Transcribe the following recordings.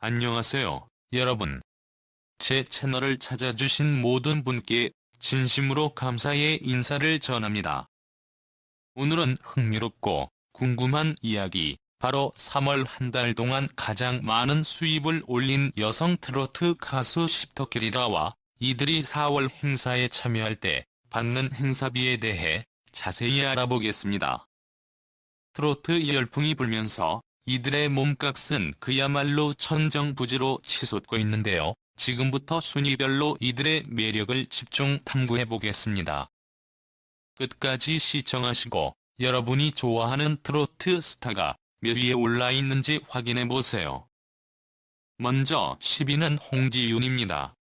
안녕하세요, 여러분. 제 채널을 찾아주신 모든 분께 진심으로 감사의 인사를 전합니다. 오늘은 흥미롭고 궁금한 이야기, 바로 3월 한 달 동안 가장 많은 수입을 올린 여성 트로트 가수 십터키리라와 이들이 4월 행사에 참여할 때 받는 행사비에 대해 자세히 알아보겠습니다. 트로트 열풍이 불면서 이들의 몸값은 그야말로 천정부지로 치솟고 있는데요. 지금부터 순위별로 이들의 매력을 집중 탐구해 보겠습니다. 끝까지 시청하시고 여러분이 좋아하는 트로트 스타가 몇 위에 올라 있는지 확인해 보세요. 먼저 10위는 홍지윤입니다.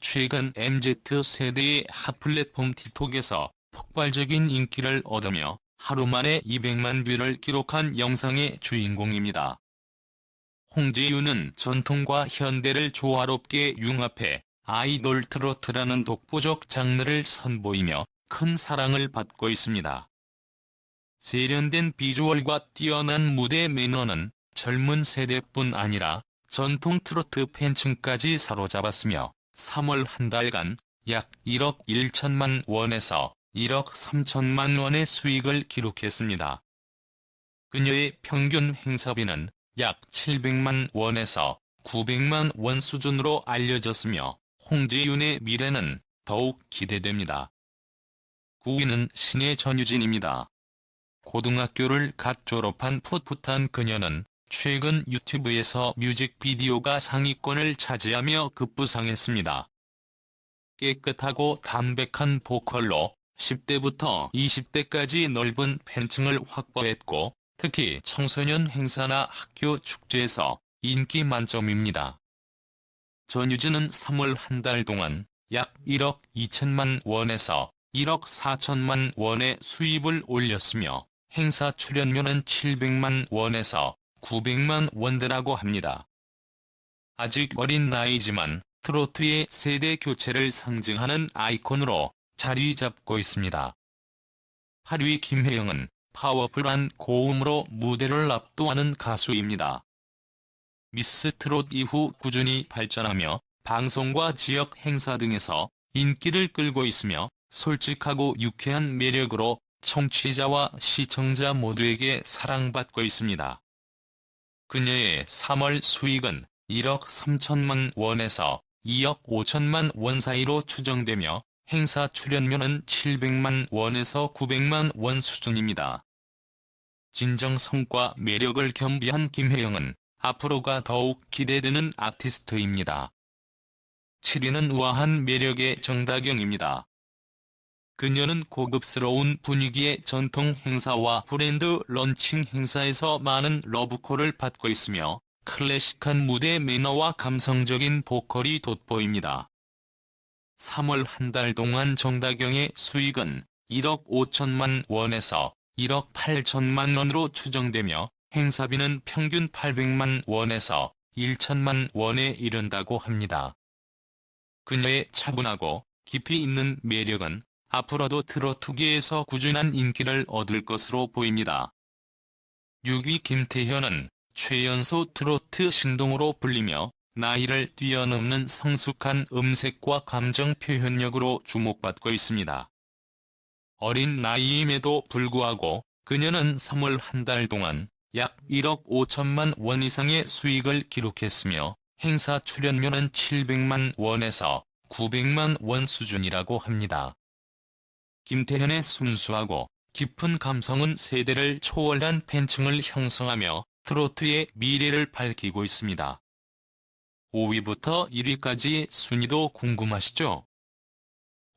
최근 MZ세대의 핫플랫폼 틱톡에서 폭발적인 인기를 얻으며 하루 만에 200만 뷰를 기록한 영상의 주인공입니다. 홍지윤은 전통과 현대를 조화롭게 융합해 아이돌 트로트라는 독보적 장르를 선보이며 큰 사랑을 받고 있습니다. 세련된 비주얼과 뛰어난 무대 매너는 젊은 세대뿐 아니라 전통 트로트 팬층까지 사로잡았으며 3월 한 달간 약 1억 1천만 원에서 1억 3천만 원의 수익을 기록했습니다. 그녀의 평균 행사비는 약 700만 원에서 900만 원 수준으로 알려졌으며 홍지윤의 미래는 더욱 기대됩니다. 9위는 신의 전유진입니다. 고등학교를 갓 졸업한 풋풋한 그녀는 최근 유튜브에서 뮤직비디오가 상위권을 차지하며 급부상했습니다. 깨끗하고 담백한 보컬로 10대부터 20대까지 넓은 팬층을 확보했고 특히 청소년 행사나 학교 축제에서 인기 만점입니다. 전유진은 3월 한 달 동안 약 1억 2천만 원에서 1억 4천만 원의 수입을 올렸으며 행사 출연료는 700만 원에서 900만 원대라고 합니다. 아직 어린 나이지만 트로트의 세대 교체를 상징하는 아이콘으로 자리 잡고 있습니다. 8위 김혜영은 파워풀한 고음으로 무대를 압도하는 가수입니다. 미스 트롯 이후 꾸준히 발전하며 방송과 지역 행사 등에서 인기를 끌고 있으며 솔직하고 유쾌한 매력으로 청취자와 시청자 모두에게 사랑받고 있습니다. 그녀의 3월 수익은 1억 3천만 원에서 2억 5천만 원 사이로 추정되며 행사 출연료는 700만 원에서 900만 원 수준입니다. 진정 성과 매력을 겸비한 김혜영은 앞으로가 더욱 기대되는 아티스트입니다. 7위는 우아한 매력의 정다경입니다. 그녀는 고급스러운 분위기의 전통 행사와 브랜드 런칭 행사에서 많은 러브콜을 받고 있으며 클래식한 무대 매너와 감성적인 보컬이 돋보입니다. 3월 한 달 동안 정다경의 수익은 1억 5천만 원에서 1억 8천만 원으로 추정되며 행사비는 평균 800만 원에서 1천만 원에 이른다고 합니다. 그녀의 차분하고 깊이 있는 매력은 앞으로도 트로트계에서 꾸준한 인기를 얻을 것으로 보입니다. 6위 김태현은 최연소 트로트 신동으로 불리며 나이를 뛰어넘는 성숙한 음색과 감정 표현력으로 주목받고 있습니다. 어린 나이임에도 불구하고 그녀는 3월 한 달 동안 약 1억 5천만 원 이상의 수익을 기록했으며 행사 출연료는 700만 원에서 900만 원 수준이라고 합니다. 김태현의 순수하고 깊은 감성은 세대를 초월한 팬층을 형성하며 트로트의 미래를 밝히고 있습니다. 5위부터 1위까지 순위도 궁금하시죠?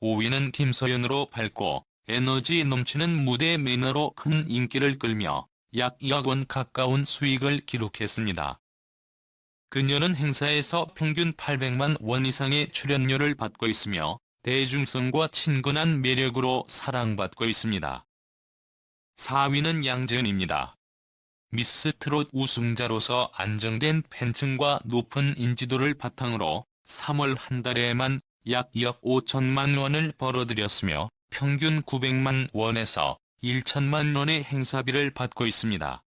5위는 김서연으로 밝고 에너지 넘치는 무대 매너로 큰 인기를 끌며 약 2억 원 가까운 수익을 기록했습니다. 그녀는 행사에서 평균 800만 원 이상의 출연료를 받고 있으며 대중성과 친근한 매력으로 사랑받고 있습니다. 4위는 양재은입니다. 미스 트롯 우승자로서 안정된 팬층과 높은 인지도를 바탕으로 3월 한 달에만 약 2억 5천만 원을 벌어들였으며 평균 900만 원에서 1천만 원의 행사비를 받고 있습니다.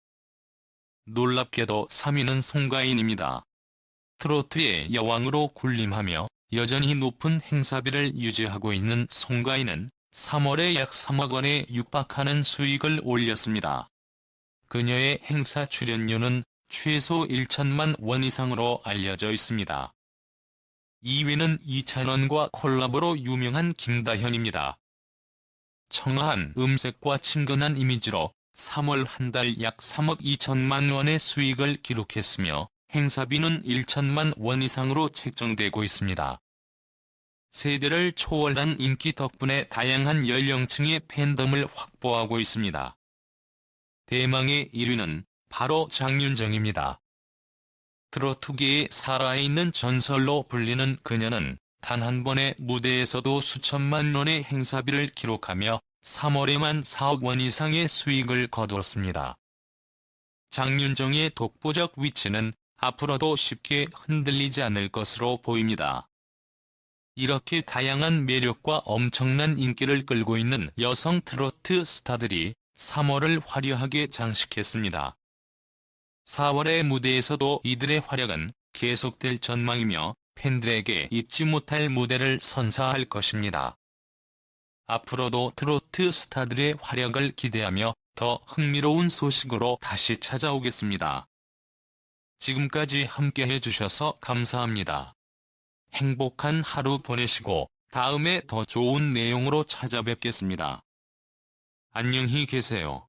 놀랍게도 3위는 송가인입니다. 트로트의 여왕으로 군림하며 여전히 높은 행사비를 유지하고 있는 송가인은 3월에 약 3억 원에 육박하는 수익을 올렸습니다. 그녀의 행사 출연료는 최소 1천만 원 이상으로 알려져 있습니다. 2위는 이찬원과 콜라보로 유명한 김다현입니다. 청아한 음색과 친근한 이미지로 3월 한 달 약 3억 2천만 원의 수익을 기록했으며 행사비는 1천만 원 이상으로 책정되고 있습니다. 세대를 초월한 인기 덕분에 다양한 연령층의 팬덤을 확보하고 있습니다. 대망의 1위는 바로 장윤정입니다. 트로트계에 살아있는 전설로 불리는 그녀는 단 한 번의 무대에서도 수천만 원의 행사비를 기록하며 3월에만 4억 원 이상의 수익을 거두었습니다. 장윤정의 독보적 위치는 앞으로도 쉽게 흔들리지 않을 것으로 보입니다. 이렇게 다양한 매력과 엄청난 인기를 끌고 있는 여성 트로트 스타들이 3월을 화려하게 장식했습니다. 4월의 무대에서도 이들의 활약은 계속될 전망이며 팬들에게 잊지 못할 무대를 선사할 것입니다. 앞으로도 트로트 스타들의 활약을 기대하며 더 흥미로운 소식으로 다시 찾아오겠습니다. 지금까지 함께 해주셔서 감사합니다. 행복한 하루 보내시고 다음에 더 좋은 내용으로 찾아뵙겠습니다. 안녕히 계세요.